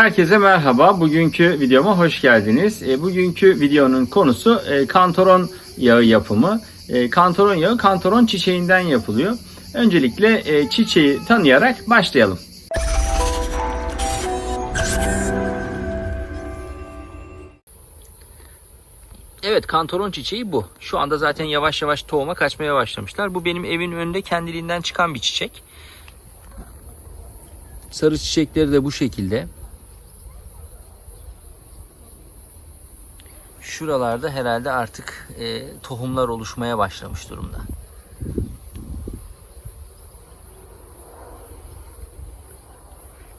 Herkese merhaba. Bugünkü videoma hoş geldiniz. E, bugünkü videonun konusu e, kantaron yağı yapımı. E, kantaron yağı kantaron çiçeğinden yapılıyor. Öncelikle e, çiçeği tanıyarak başlayalım. Evet kantaron çiçeği bu. Şu anda zaten yavaş yavaş tohuma kaçmaya başlamışlar. Bu benim evin önünde kendiliğinden çıkan bir çiçek. Sarı çiçekleri de bu şekilde. Şuralarda herhalde artık e, tohumlar oluşmaya başlamış durumda.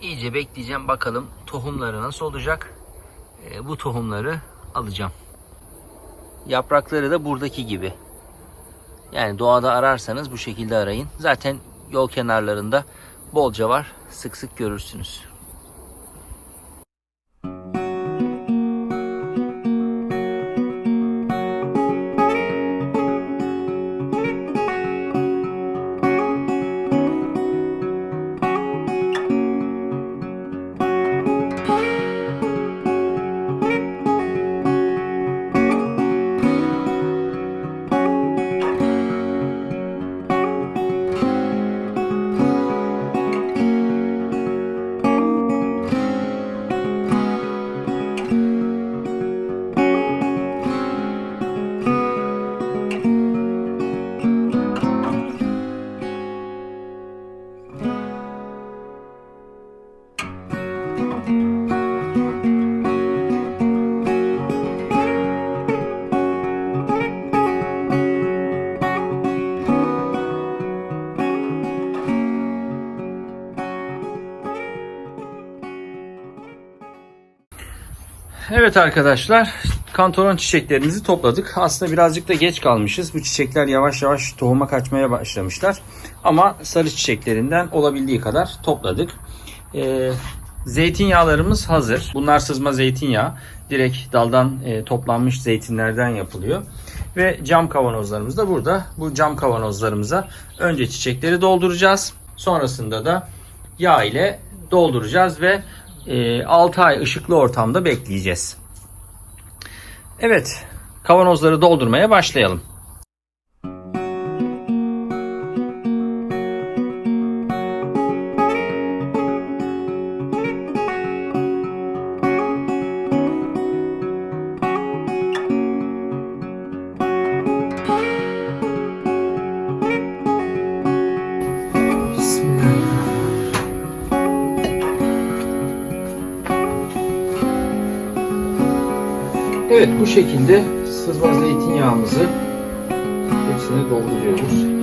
İyice bekleyeceğim bakalım tohumları nasıl olacak. E, bu tohumları alacağım. Yaprakları da buradaki gibi. Yani doğada ararsanız bu şekilde arayın. Zaten yol kenarlarında bolca var. Sık sık görürsünüz. Evet arkadaşlar, kantaron çiçeklerimizi topladık. Aslında birazcık da geç kalmışız. Bu çiçekler yavaş yavaş tohuma kaçmaya başlamışlar. Ama sarı çiçeklerinden olabildiği kadar topladık. Ee, zeytinyağlarımız hazır. Bunlar sızma zeytinyağı. Direkt daldan e, toplanmış zeytinlerden yapılıyor. Ve cam kavanozlarımız da burada. Bu cam kavanozlarımıza önce çiçekleri dolduracağız. Sonrasında da yağ ile dolduracağız ve 6 ay ışıklı ortamda bekleyeceğiz. Evet, kavanozları doldurmaya başlayalım. Bu şekilde sızma zeytinyağımızı hepsini dolduruyoruz.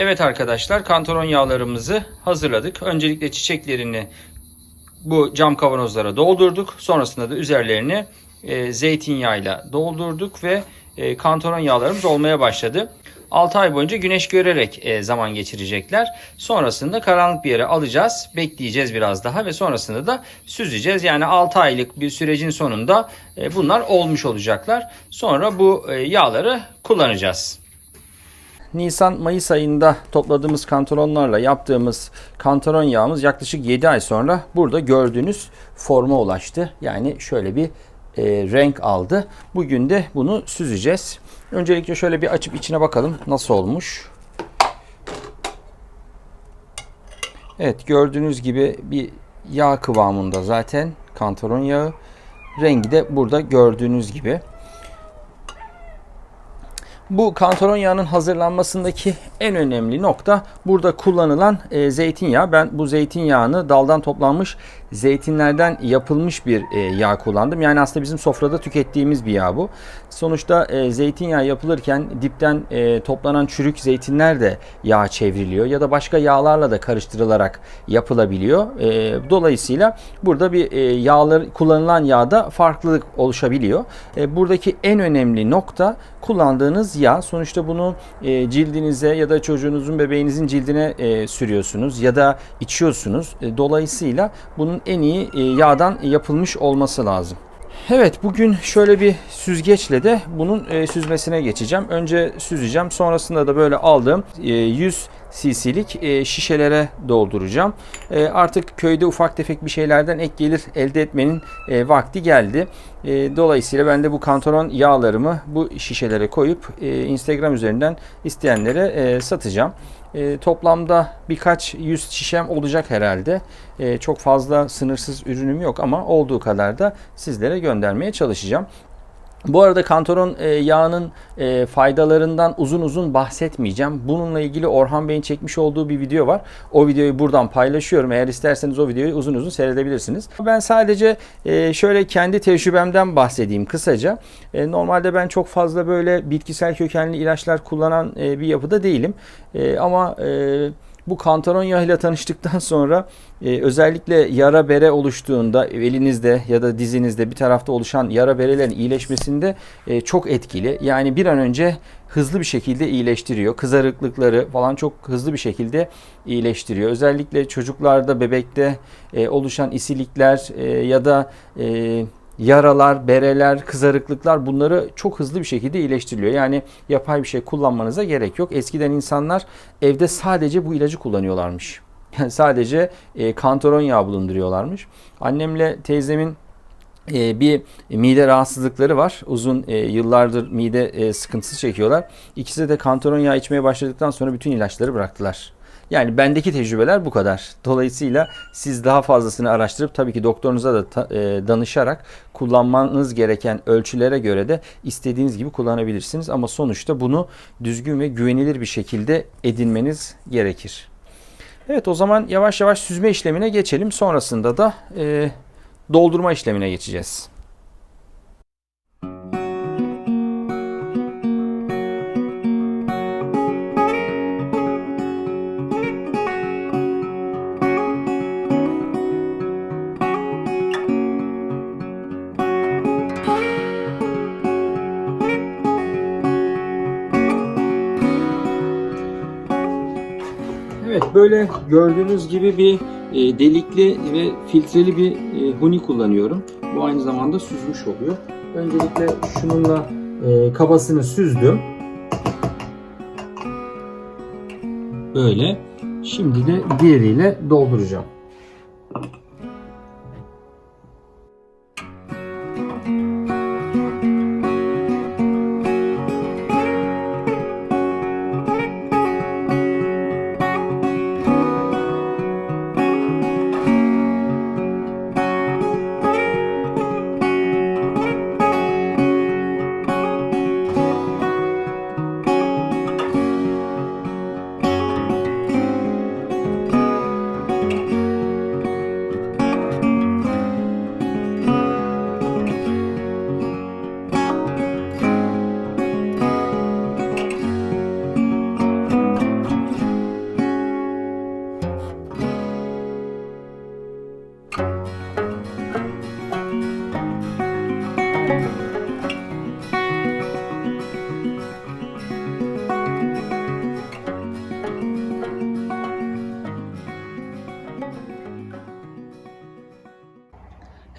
Evet arkadaşlar kantaron yağlarımızı hazırladık. Öncelikle çiçeklerini bu cam kavanozlara doldurduk. Sonrasında da üzerlerini e, zeytinyağıyla doldurduk ve e, kantaron yağlarımız olmaya başladı. 6 ay boyunca güneş görerek e, zaman geçirecekler. Sonrasında karanlık bir yere alacağız. Bekleyeceğiz biraz daha ve sonrasında da süzeceğiz. Yani 6 aylık bir sürecin sonunda e, bunlar olmuş olacaklar. Sonra bu e, yağları kullanacağız. Nisan-Mayıs ayında topladığımız kantaronlarla yaptığımız kantaron yağımız yaklaşık 7 ay sonra burada gördüğünüz forma ulaştı. Yani şöyle bir e, renk aldı. Bugün de bunu süzeceğiz. Öncelikle şöyle bir açıp içine bakalım nasıl olmuş. Evet gördüğünüz gibi bir yağ kıvamında zaten kantaron yağı. Rengi de burada gördüğünüz gibi. Bu kantaron yağının hazırlanmasındaki en önemli nokta burada kullanılan e, zeytinyağı. Ben bu zeytinyağını daldan toplanmış zeytinlerden yapılmış bir e, yağ kullandım. Yani aslında bizim sofrada tükettiğimiz bir yağ bu. Sonuçta e, zeytinyağı yapılırken dipten e, toplanan çürük zeytinler de yağ çevriliyor ya da başka yağlarla da karıştırılarak yapılabiliyor. Dolayısıyla burada bir e, yağlar kullanılan yağda farklılık oluşabiliyor. Buradaki en önemli nokta kullandığınız yağ. Sonuçta bunu cildinize ya da çocuğunuzun bebeğinizin cildine sürüyorsunuz ya da içiyorsunuz. Dolayısıyla bunun en iyi e, yağdan yapılmış olması lazım. Evet bugün şöyle bir süzgeçle de bunun e, süzmesine geçeceğim. Önce süzeceğim sonrasında da böyle aldığım e, 100 cc'lik e, şişelere dolduracağım. E, artık köyde ufak tefek bir şeylerden ek gelir elde etmenin e, vakti geldi. E, dolayısıyla ben de bu kantaron yağlarımı bu şişelere koyup e, Instagram üzerinden isteyenlere e, satacağım. E, toplamda birkaç yüz şişem olacak herhalde. E, çok fazla sınırsız ürünüm yok ama olduğu kadar da sizlere göndermeye çalışacağım. Bu arada kantaron e, yağının e, faydalarından uzun uzun bahsetmeyeceğim. Bununla ilgili Orhan Bey'in çekmiş olduğu bir video var. O videoyu buradan paylaşıyorum. Eğer isterseniz o videoyu uzun uzun seyredebilirsiniz. Ben sadece e, şöyle kendi tecrübemden bahsedeyim kısaca. Normalde ben çok fazla böyle bitkisel kökenli ilaçlar kullanan bir yapıda değilim. Ama bu kantaron yağıyla tanıştıktan sonra e, özellikle yara bere oluştuğunda elinizde ya da dizinizde bir tarafta oluşan yara berelerin iyileşmesinde e, çok etkili. Yani bir an önce hızlı bir şekilde iyileştiriyor. Kızarıklıkları falan çok hızlı bir şekilde iyileştiriyor. Özellikle çocuklarda, bebekte e, oluşan isilikler e, ya da e, yaralar, bereler, kızarıklıklar bunları çok hızlı bir şekilde iyileştiriliyor. Yani yapay bir şey kullanmanıza gerek yok. Eskiden insanlar evde sadece bu ilacı kullanıyorlarmış. Yani sadece e, kantaron yağı bulunduruyorlarmış. Annemle teyzemin e, bir mide rahatsızlıkları var. Uzun e, yıllardır mide e, sıkıntısı çekiyorlar. İkisi de kantaron yağı içmeye başladıktan sonra bütün ilaçları bıraktılar. Yani bendeki tecrübeler bu kadar. Dolayısıyla siz daha fazlasını araştırıp tabii ki doktorunuza da ta, e, danışarak kullanmanız gereken ölçülere göre de istediğiniz gibi kullanabilirsiniz. Ama sonuçta bunu düzgün ve güvenilir bir şekilde edinmeniz gerekir. Evet o zaman yavaş yavaş süzme işlemine geçelim. Sonrasında da e, doldurma işlemine geçeceğiz. Böyle gördüğünüz gibi bir e, delikli ve filtreli bir e, huni kullanıyorum. Bu aynı zamanda süzmüş oluyor. Öncelikle şununla e, kabasını süzdüm. Böyle. Şimdi de diğeriyle dolduracağım.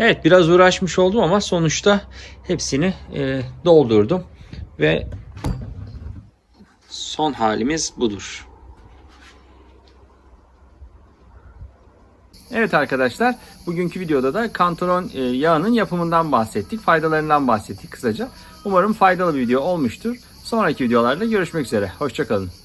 Evet biraz uğraşmış oldum ama sonuçta hepsini e, doldurdum ve son halimiz budur. Evet arkadaşlar bugünkü videoda da kantaron e, yağının yapımından bahsettik. Faydalarından bahsettik kısaca. Umarım faydalı bir video olmuştur. Sonraki videolarda görüşmek üzere. Hoşçakalın.